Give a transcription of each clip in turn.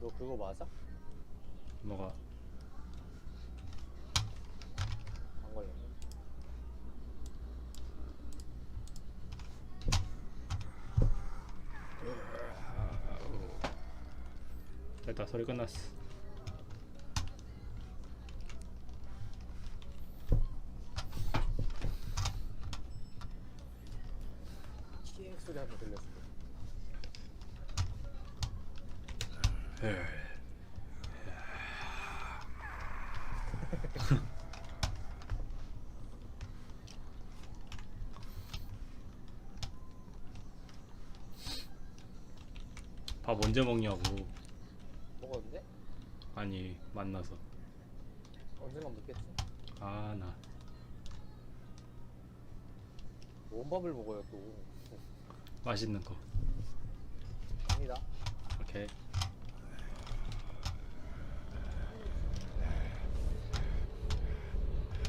너 그거 맞아? 뭐가 안 걸렸네. 됐다 소리 끝났어 키익 소리 한번 들렸어. 밥 언제 먹냐고 먹었는데? 아니 만나서 언젠간 먹겠지. 아 나 원밥을 먹어요 또. 맛있는 거 갑니다. 오케이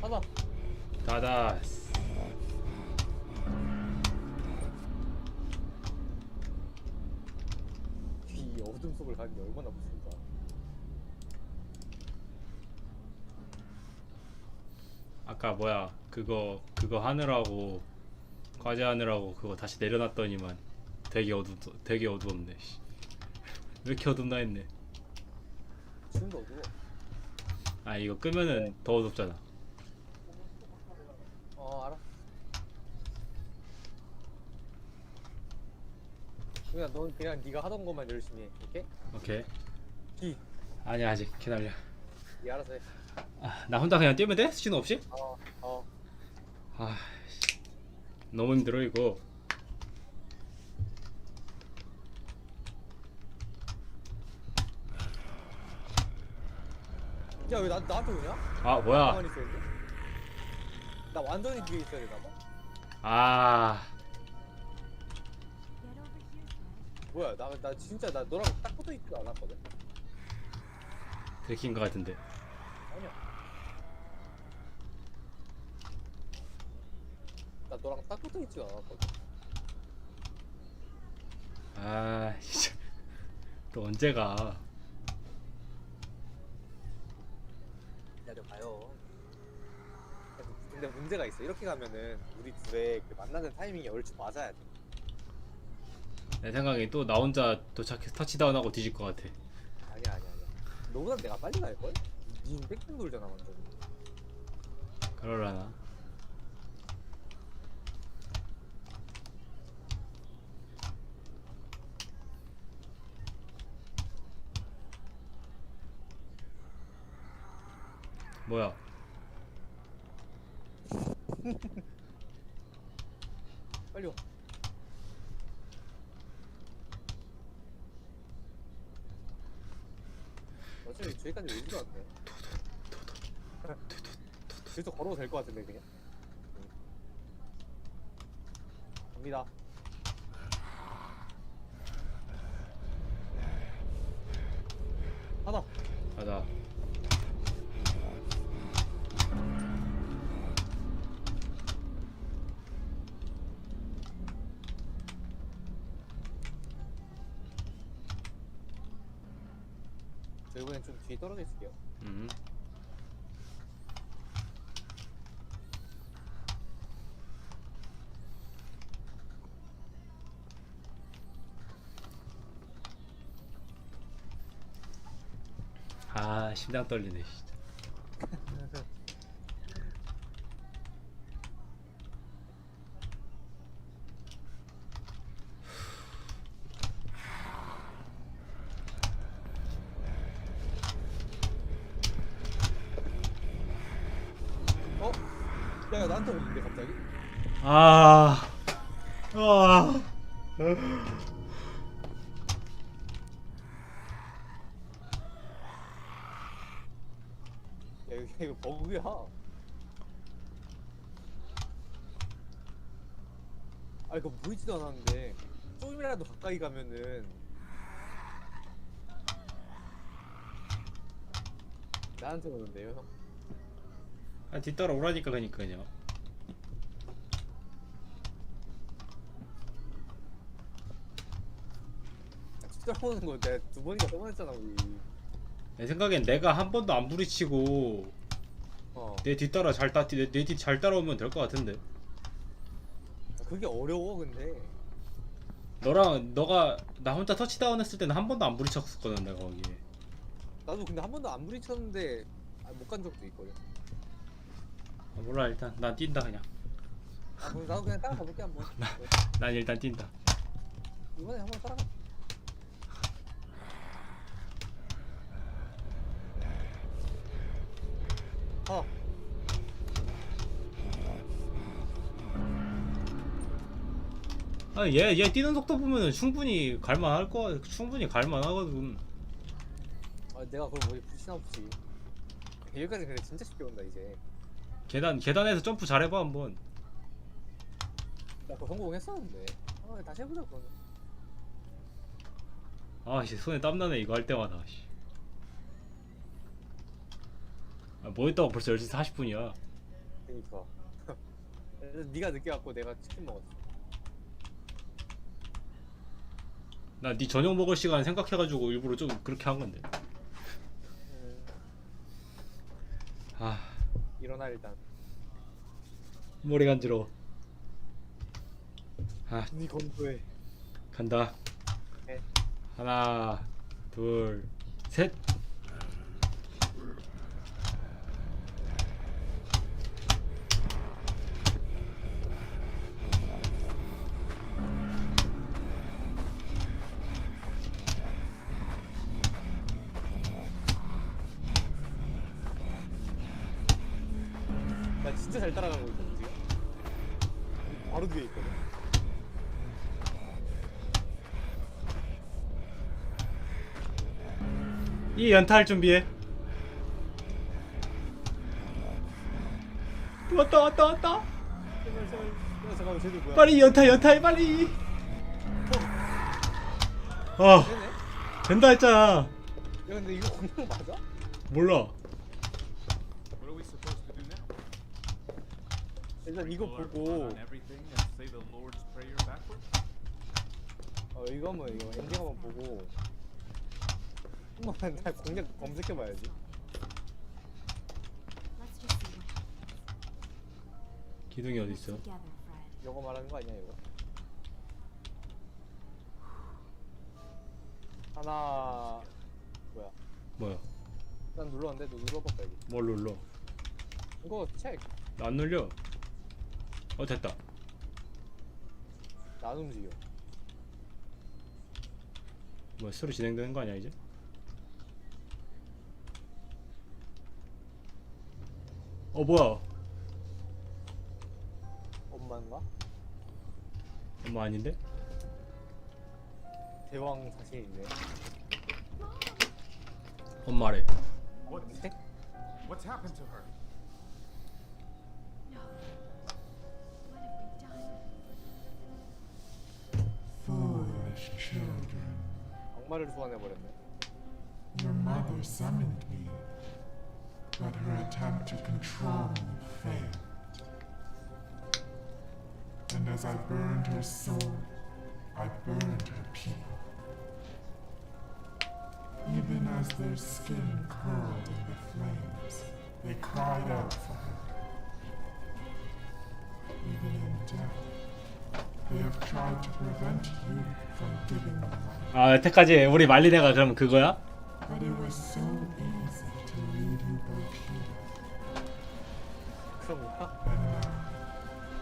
하나. 다다 이 어둠 속을 가는 게 얼마나 무섭다. 아까 뭐야 그거 그거 하느라고 과제 하느라고 그거 다시 내려놨더니만 되게 어두 되게 어두웠네 씨. 왜 이렇게 어둡나 했네 지금도 어두워. 아 이거 끄면은 더 어둡잖아 어 알아. 그냥 넌 그냥 네가 하던 것만 열심히 해. 오케이? 오케이 기. 아니 아직 기다려 네 알아서 해. 아, 나 혼자 그냥 뛰면 돼? 신호 없이? 어 어. 아 씨. 너무 힘들어 이거 야 왜 나 나한테 오냐? 아 뭐야 가만히 있어야 돼? 나 완전히 뒤에 있어야 되나 봐. 아 뭐야 나 나 진짜 나 너랑 딱 붙어 있지도 않았거든. 들킨 것 같은데 아니야. 나 너랑 딱 붙어 있지도 않았거든. 아 진짜 또 언제 가 기다려봐요. 근데 문제가 있어. 이렇게 가면은 우리 둘의 그 만나는 타이밍이 얼추 맞아야 돼. 내 생각에 또 나 혼자 도착해서 터치다운하고 뒤질 것 같아 아니야 아니야 아니야. 너보다 내가 빨리 갈 걸? 니는 뺑뺑 돌잖아 완전. 그러려나 뭐야 빨리 와. 어차피 저기까지 오지도 않네. 계속 걸어도 될 것 같은데 그냥. 응. 갑니다. 저 이번엔 좀 뒤에 떨어져 있을게요. 음. 아 심장 떨리네 진짜. 어? 야, 야 나한테 오는데 갑자기? 아, 아, 야 이거, 이거 버그야. 아 이거 보이지도 않았는데 좀이라도 가까이 가면은 나한테 오는데요 형. 아 뒤따라 오라니까 그니까요. 거 내가 두 번이나 써봤잖아 우리. 내 생각엔 내가 한 번도 안 부딪히고 어. 내 뒤따라 잘 따, 내뒤 잘 따라오면 될 것 같은데. 그게 어려워 근데. 너랑 너가 나 혼자 터치다운 했을 때는 한 번도 안 부딪혔었거든 내가 거기에. 나도 근데 한 번도 안 부딪혔는데 아, 못간 적도 있거든. 아, 몰라 일단 난 뛴다 그냥. 아 그럼 나도 그냥 따라가 볼게 한번. 난 일단 뛴다. 이번에 한번 따라가. 어. 아얘얘 얘 뛰는 속도 보면은 충분히 갈만할 거 충분히 갈만하거든. 아 내가 그럼 어디 부시나 없지. 여기까지 근데 진짜 쉽게 온다 이제. 계단 계단에서 점프 잘해봐 한번. 나 그거 성공했었는데. 어 다시 해보자 그러면. 아씨 손에 땀 나네 이거 할 때마다. 씨. 아, 뭐 했다고 벌써 10시 40분이야. 그니까. 그래서 네가 늦게 왔고 내가 치킨 먹었어. 나 네 저녁 먹을 시간 생각해가지고 일부러 좀 그렇게 한 건데. 음, 아 일어나 일단. 머리 간지러워. 아네 검토해. 간다. 네. 하나, 둘, 셋. 나 진짜 잘 따라가고 있거든 지금. 바로 뒤에 있거든. 이 연타할 준비해. 왔다 왔다 왔다. 제발 제발. 야 잠깐만 쟤들 뭐야? 빨리 연타 연타해 빨리. 아 되네? 된다 했잖아. 야 근데 이거 공룡 맞아? 몰라. 일단 이거 보고 on everything and say the Lord's Prayer backwards? 어 이거 한번 이거 엔딩 한번 보고 한번 나 공략 검색해봐야지. Let's just see what 기둥이 어디 있어? 이거 말하는 거 아니야 이거? 하나 뭐야? 뭐야? 난 눌렀는데 너 눌러봐 빨리. 뭘 눌러? 이거 책. 나안 눌려. 어 됐다. 나안 움직여. 뭐야 스토리 진행되는 거 아니야 이제? 어 뭐야? 엄마인가? 엄마 아닌데? 대왕 있네. 엄마래. What? What's happened to her? 악마를 소환해 버렸네. your mother summoned me, but her attempt to control me failed. And as I burned her soul, I burned her people. Even as their skin curled in the flames, they cried out for her. 아 여태까지 우리 말린 애가 그럼 그거야? But it was so easy to lead you both here. 그런가? And now,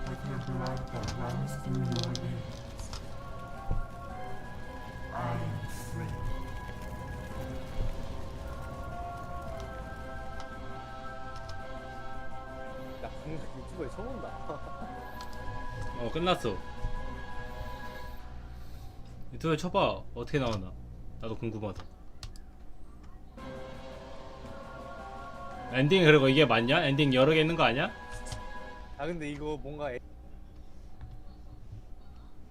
with her blood that runs through your veins, I am free. 나 방금 유튜브에 처음 본다. 어 끝났어. 유튜브에 쳐봐 어떻게 나오나? 나도 궁금하다. 엔딩 그리고 이게 맞냐? 엔딩 여러 개 있는 거 아니야? 아 근데 이거 뭔가 에...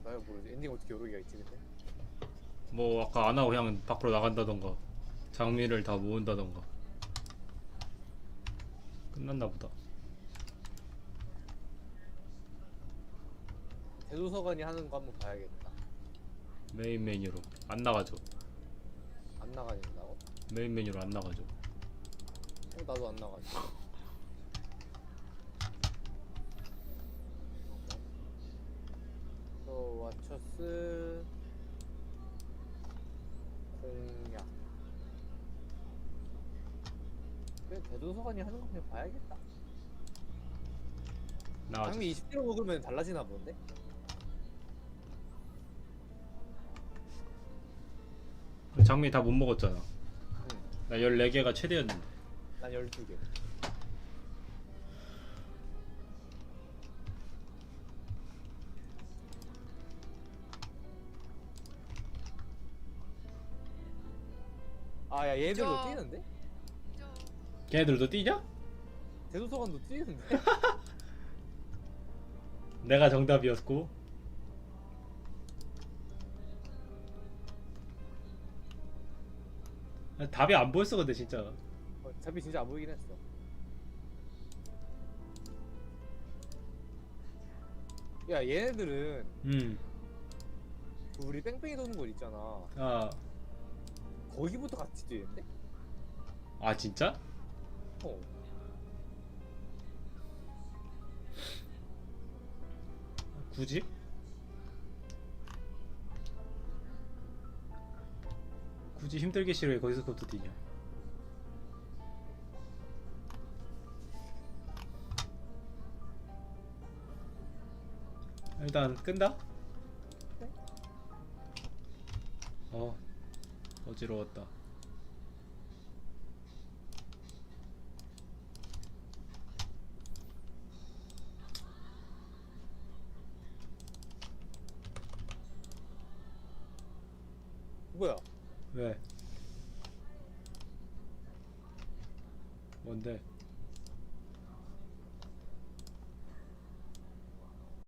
나야 모르지 엔딩 어떻게 여러 개가 있지 근데 뭐 아까 안 하고 그냥 밖으로 나간다던가 장미를 다 모은다던가 끝났나 보다. 대도서관이 하는 거 한번 봐야겠다 메인 메뉴로 안 나가죠. 안 나가진다고? 메인 메뉴로 안 나가죠. 어, 나도 안 나가지. 또 와처스 공략. 그래 대도서관이 하는 거 그냥 봐야겠다. 나가죠. 장미 20kg 먹으면 달라지나 본데? 장미 다 못 먹었잖아. 응. 나 14개가 최대였는데. 난 12개. 아, 야, 얘들도 저- 뛰는데? 걔네들도 뛰냐? 대도서관도 뛰는데? 내가 정답이었고. 아, 답이 안 보였어 근데 진짜. 어, 잡이 진짜 안 보이긴 했어. 야, 얘네들은 음. 그 우리 뺑뺑이 도는 곳 있잖아. 아, 거기부터 같이 뛰는데? 아 진짜? 어. 굳이? 굳이 힘들게 싫어해 거기서부터 뛰냐? 일단 끈다. 어 어지러웠다. 왜? 뭔데?